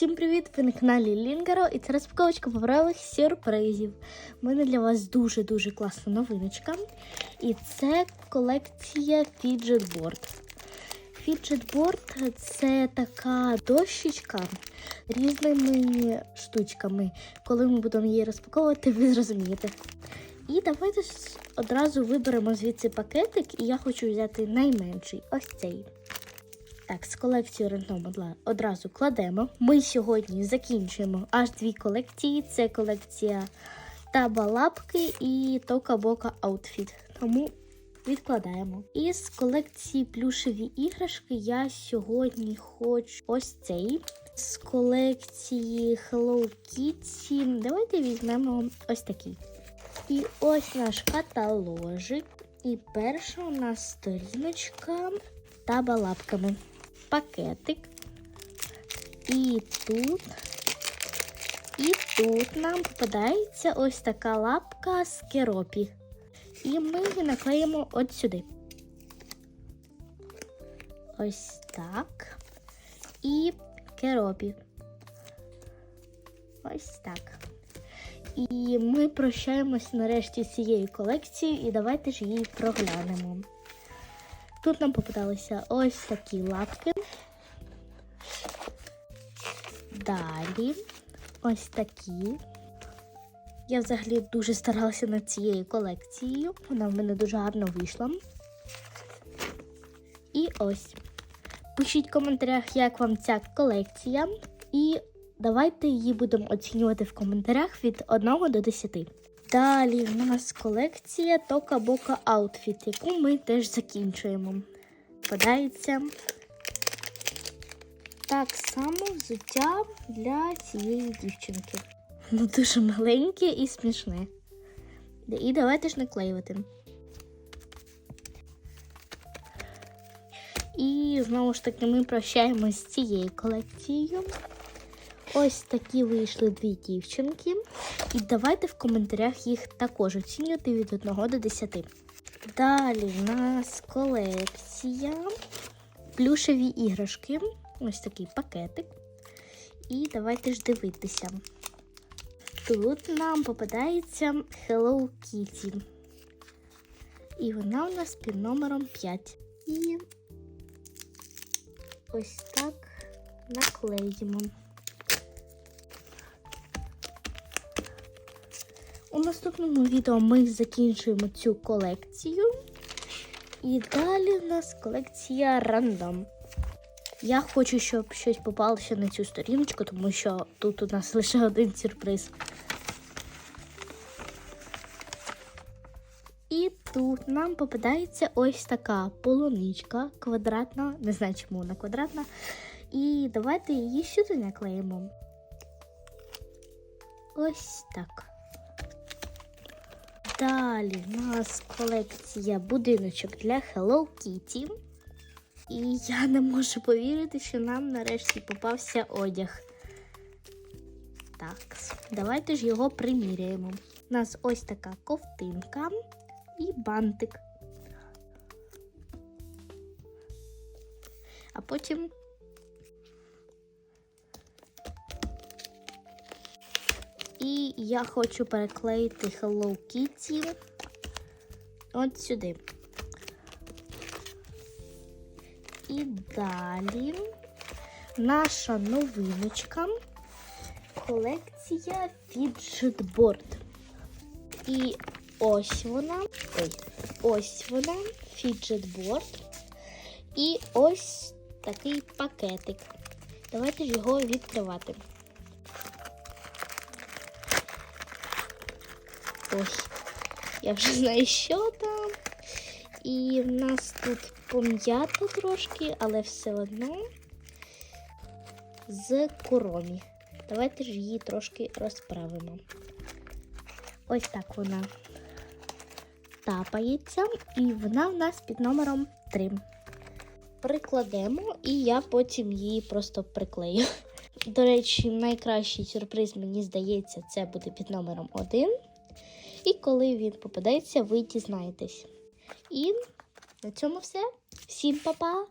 Всім привіт! Ви на каналі Лінгаро і це розпаковочка паперових сюрпризів. У мене для вас дуже-дуже класна новиночка. І це колекція фіджетборд. Фіджетборд це така дощечка різними штучками. Коли ми будемо її розпаковувати, ви зрозумієте. І давайте одразу виберемо звідси пакетик, і я хочу взяти найменший ось цей. Так, з колекцією рандом одразу кладемо. Ми сьогодні закінчуємо аж дві колекції. Це колекція Табалапки і Тока Бока Аутфіт. Тому відкладаємо. І з колекції плюшеві іграшки я сьогодні хочу ось цей. З колекції Hello Kitty давайте візьмемо ось такий. І ось наш каталожик. І перша у нас сторіночка табалапками пакетик. І тут, і тут нам попадається ось така лапка з керопі. І ми її наклеїмо от сюди. Ось так. І керопі. Ось так. І ми прощаємось нарешті з цією колекцією, і давайте ж її проглянемо. Тут нам попадалися ось такі лапки. Далі ось такі. Я взагалі дуже старалася над цією колекцією. Вона в мене дуже гарно вийшла. І ось. Пишіть в коментарях, як вам ця колекція. І давайте її будемо оцінювати в коментарях від 1 до 10. Далі в нас колекція Тока Бока Outfit, яку ми теж закінчуємо. Подається так само взуття для цієї дівчинки. Ну, дуже маленьке і смішне. І давайте ж наклеювати. І знову ж таки ми прощаємось з цією колекцією. Ось такі вийшли дві дівчинки. І давайте в коментарях їх також оцінювати від 1 до 10. Далі в нас колекція плюшеві іграшки. Ось такий пакетик. І давайте ж дивитися. Тут нам попадається Hello Kitty. І вона у нас під номером 5. І ось так наклеїмо. У наступному відео ми закінчуємо цю колекцію. І далі в нас колекція рандом. Я хочу, щоб щось попалося на цю сторіночку, тому що тут у нас лише один сюрприз. І тут нам попадається ось така полуничка квадратна, не знаю, чому вона квадратна. І давайте її сюди наклеїмо. Ось так. Далі в нас колекція будиночок для Hello Kitty. І я не можу повірити, що нам нарешті попався одяг. Так, давайте ж його приміряємо. У нас ось така ковтинка і бантик. А потім І я хочу переклеїти Hello Kitty от сюди. І далі наша новиночка колекція Fidget І ось вона. Ой, ось вона, Fidget І ось такий пакетик. Давайте ж його відкривати. Ось, я вже знаю, що там. І в нас тут пом'ято трошки, але все одно з коромі. Давайте ж її трошки розправимо. Ось так вона тапається, і вона в нас під номером 3. Прикладемо, і я потім її просто приклею. До речі, найкращий сюрприз, мені здається, це буде під номером 1. І коли він попадеться, ви дізнаєтесь. І на цьому все. Всім па-па!